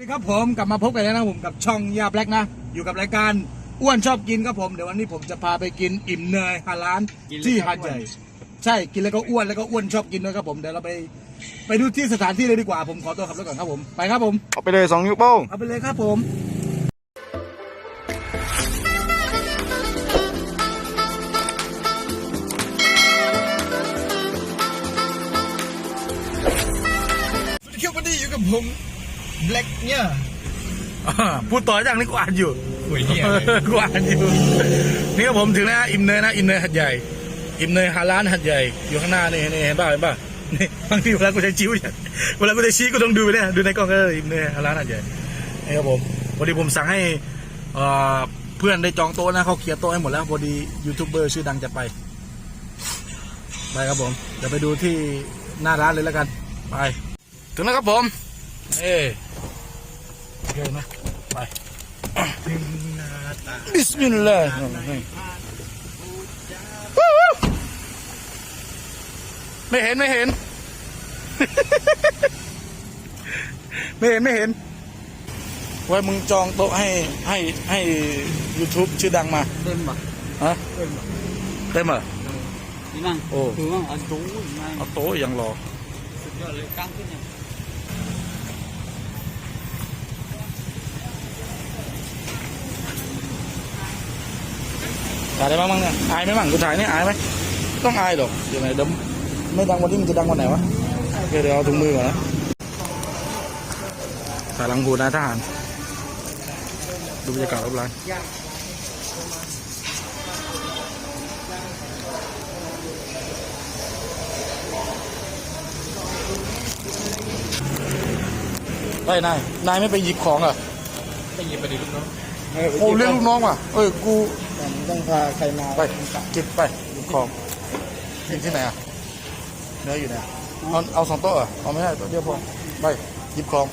สวัสดีครับผมกลับมาพบกันแล้วนะผมกับช่องยาแบล็กนะ อยู่กับรายการอ้วนชอบกินครับผม เดี๋ยววันนี้ผมจะพาไปกินอิ่มเนยฮาลานกินแล้วที่ชอบหาดใหญ่ใช่กินแล้วก็อ้วนแล้วก็อ้วนชอบกินด้วยครับผมเดี๋ยวเราไปไปดูที่สถานที่เลยดีกว่าผมขอตัวขับรถก่อนครับผมไปครับผมเอาไปเลยสองนิ้วโป้งเอาไปเลยครับผมสวัสดีครับวันนี้อยู่กับผม แบล็กเนี่ยพูดต่ออย่างนี้กูอ่านอยู่คุยเหี้ยกูอ่านอยู่ นี่ครับผมถึงแล้วนะอิ่มเนยนะอิ่มเนยหัดใหญ่ อิ่มเนยฮาร้านหัดใหญ่ อยู่ข้างหน้านี่นี่เห็นป่ะเห็นป่ะนี่บางทีเวลากูจะชี้อย่างเวลากูจะชี้กูต้องดูไปเนี่ยดูในกล้องก็ได้อิ่มเนยฮาร้านหัดใหญ่นี่ครับผมพอดีผมสั่งให้เอ่อเพื่อนได้จองโต๊ะนะเขาเคลียร์โต๊ะให้หมดแล้วพอดียูทูบเบอร์ชื่อดังจะไปไปครับผมเดี๋ยวไปดูที่หน้าร้านเลยแล้วกัน ไป ถึงแล้วครับผม เอ้โอ เคนะไปบิสมิลลาห์ไม่เห็นไม่เห็น ไม่เห็นไม่เห็น ไว้มึงจองโต๊ะให้ให้ให้ YouTube ชื่อดังมาเต็มป่ะฮะเต็มป่ะเต็มเหรอนี่นั่งโอ้คือว่าอันดูมาเอาโต๊ะยังรอสุดยอดเลยกลางขึ้นยัง ถ่ายได้บ้างมั้งเนี่ยอายไหมมั่งกูถ่ายนี่อายไหมต้องอายหรอกเดี๋ยวไหนเดี๋ยวไม่ดังวันนี้มันจะดังวันไหนวะเดี๋ยวเอาถุงมือก่อนนะถ่ายลังหูนายทหารดูบรรยากาศรอบร้านไปนาย นายไม่ไปหยิบของเหรอะไปหยิบไปดิลูกน้อง โอ้เรียกลูกน้องว่ะ เอ้ย กูต้องพาใครมาไปกินไปหยิบของกินที่ไหนอะ เนื้ออยู่ไหนอะเอาเอาสองโต๊ะเหรอะเอาไม่ได้โต๊ะเดียวพอไปหยิบของ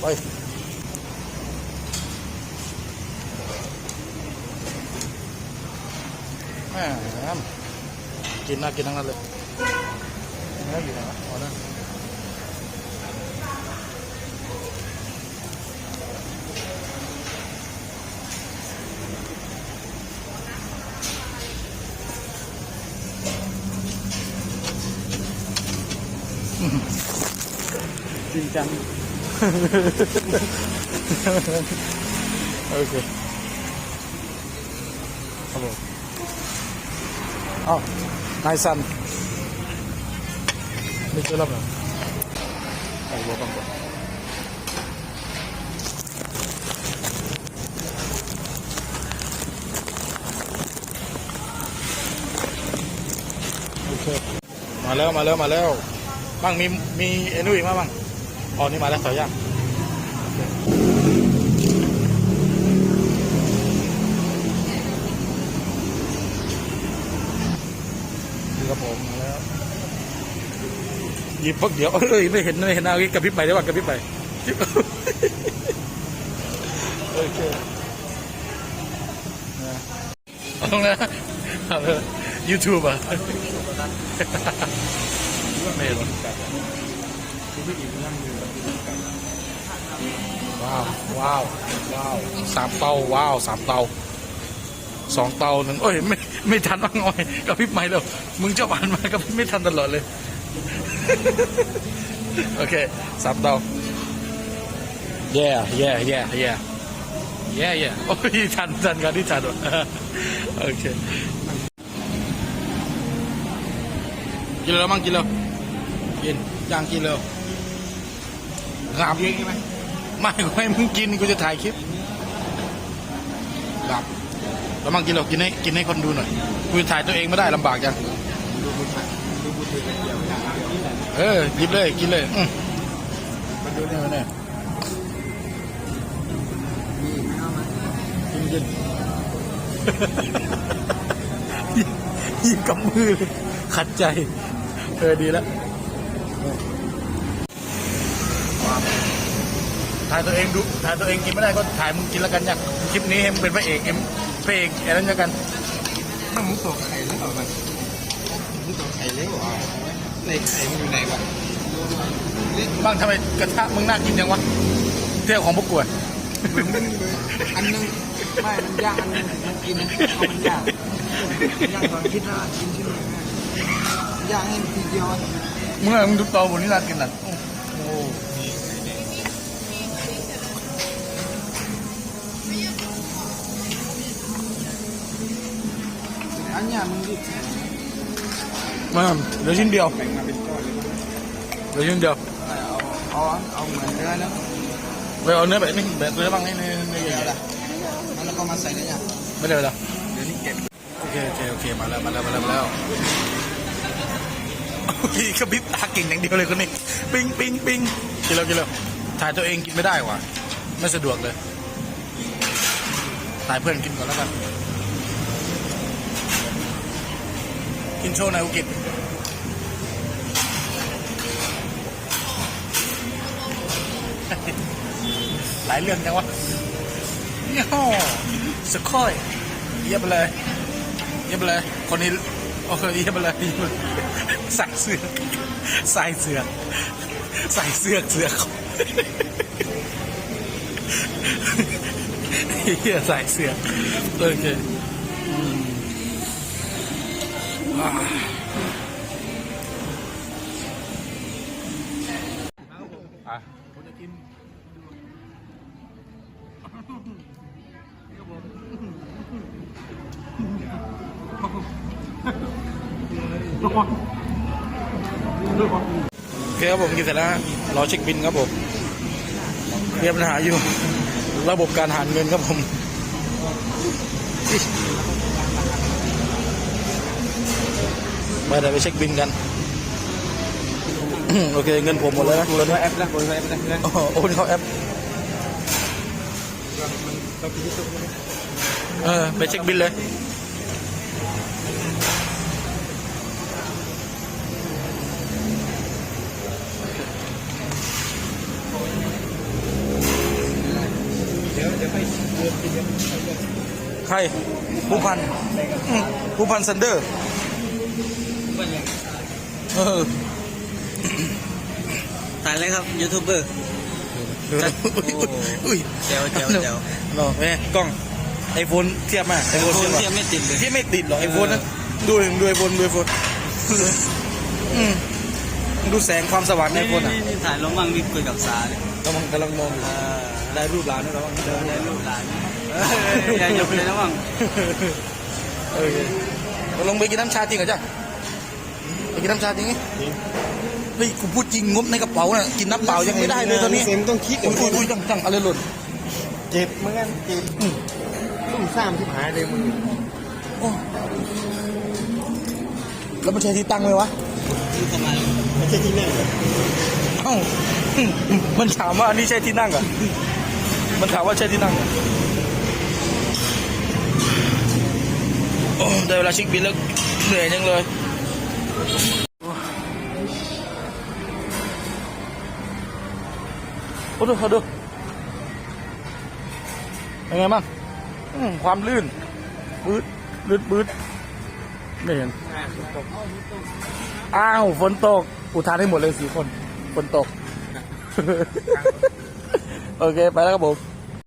ไปแม่มกินน่ากินทั้งนั้นเลยเนื้ออยู่ไหนวะเอาน จริงจัง โอเคครับผมเอ้านายซันไม่เจอรับเหรอไอ้บัวบังก่อนโอเคมาแล้วมาแล้วมาแล้วบ้างมีมีเอ็นุ้ยมาบ้าง อ๋อนี่มาแล้วขอย่างนี่ครับผมมาแล้วหยิบพักเดี๋ยวเอ้ยไม่เห็นไม่เห็นเอากระพริบไปได้ว่ากระพริบไปโอเคนะเอาละเอาละยูทูบอะไม่เห็นหรอก ว้าวว้าวว้าวสามเตาว้าวสามเตาสองเตาหนึ่งโอ้ยไม่ไม่ทันว่างอยกับพิบไม่แล้วมึงเจ้าบานมากับพริบไม่ทันตลอดเลย โอเคสามเตา yeah yeah yeah yeah yeah yeah โอ้ยทันทันกันที่ทันว่ะโอเคกินแล้วมั่งกินแล้วกินย่างกินแล้ว ครับเยอะใช่ไหมไม่ไม่มึงกินกูจะถ่ายคลิปครับแล้วมั่งกินแล้วกินให้กินให้คนดูหน่อยกูจะถ่ายตัวเองไม่ได้ลำบากจังดูบุญถ่ายดูบุญถือกันเดียวนี่แหละเออหยิบเลยกินเลยอืมมาดูเนี่ยเนี่ยนี่ไม่เอามากินกินหยิบกับมือเลยขัดใจ เออดีแล้ว ถ่ายตัวเองดูถ่ายตัวเองกินไม่ได้ก็ถ่ายมึงกินแล้วกันเนี่ยคลิปนี้ให้มึงเป็นพระเอกเอ็มพระเอกอะไรนั่นแล้วกันถ้ามึงตกไข่แล้วเอามันมึงตกไข่เล็กกว่าในไข่มันอยู่ไหนวะบ้างทำไมกระทะมึงน่ากินจังวะเเที่ยวของประกวดเหมือนมันอันนึงไม่มันย่างอันนึงมันกินเอามันย่างย่างก่อนคิดว่ากินชิ้นหนึ่งนะย่างให้ทีเดียวเมื่อมึงดูเตาบนนี้น่ากินน่ะโอ้ นเนี้ยมึงดิมาเหลือชิ้นเดียวแบ่งมาเป็นก้อนเลยเหลือชิ้นเดียวเอาเอาเอาเหมือนเนื้อแล้วไปเอาเนื้อแบบนี้แบบเนื้อบ้างนี่นี่นี่เดี๋ยวละแล้วก็มาใส่ได้ยังไม่ได้ไปแล้วเดี๋ยวนี้เก็บโอเคโอเคโอเคมาแล้วมาแล้วมาแล้วมาแล้วโอเคกระพริบตาเก่งอย่างเดียวเลยคนนี้ปิ้งปิ้งปิ้งกินแล้วกินแล้วถ่ายตัวเองกินไม่ได้ว่ะไม่สะดวกเลยถ่ายเพื่อนกินก่อนแล้วกัน กินโชว์นายอุกิจหลายเรื่องจังวะเนี่ยสกอยเยี่ยมไปเลยเยี่ยมไปเลย คนนี้โอเคเยี่ยมไปเลยใส่เสือใส่เสือใส่เสื้อเสื้อกเฮียใส่เสือโอเค อะผมจะกินโอเคครับผมกินเสร็จแล้วรอเช็คบินครับผมมีปัญหาอยู่ ระบบการหารเงินครับผมอิ๊ย มาเดี๋ยวไปเช็คบินกัน โอเคเงินผมหมดแล้วนะโอนแอปแล้วโอนแอปแล้วเพื่อนอ๋อโอนเข้าแอปเราพิจารณาเออไปเช็คบินเลยเดี๋ยวเดี๋ยวให้เดือนทีเดียวใครผู้พันอืมผู้พันซันเดอร์ เออถ่ายเลยครับยูทูบเบอร์อุ้ยอุ้ยแจ๋วแจ๋วแจ๋วเนาะแม่กล้องไอโฟนเทียบมาไอโฟนโฟเทียบนมาเทียบไม่ติดเลยที่ไม่ติดหรอกไอโฟนนั้นดูดิดูไอโฟนดูไอโฟนอืมดูแสงความสว่างในไอโฟนอะนี่ถ่ายลงมั่งนี่คุยกับสาเลยกำลังกำลังมองอยู่เออได้รูปหลานด้วยแล้วเดินในรูปหลานเอออย่าหยุดเลยนะมั่งเออลงไปกินน้ำชาจริงเหรอจ๊ะไป กินน้ำชาจริงไงเฮ้ยกูพูดจริงงบในกระเป๋าน่ะกินน้ำเปล่ายังไม่ได้เลยตอนนี้เซมต้องคิดอุ้ยอุ้ยอุ้ยจังจังอะไรหล่นเจ็บเหมือนกันเจ็บซุ่มซ่ามที่หายเลยมึงโอ้แล้วมันใช้ที่ตั้งไหมวะนี่ประมาณไม่ใช่ที่นั่งเอ้าอืมมันถามว่าอันนี้ใช่ที่นั่งเหรอมันถามว่าใช่ที่นั่งเหรอโอ้ได้เวลาช็คบินแล้วเหนื่อยจังเลย โอ้ดูเขาดูเป็นไงบ้างความลื่นปื๊ดลื่นปื๊ดไม่เห็น อ้าว ฝนตก อุทานให้หมดเลยสี่คน ฝนตก โอเค ไปแล้วครับผม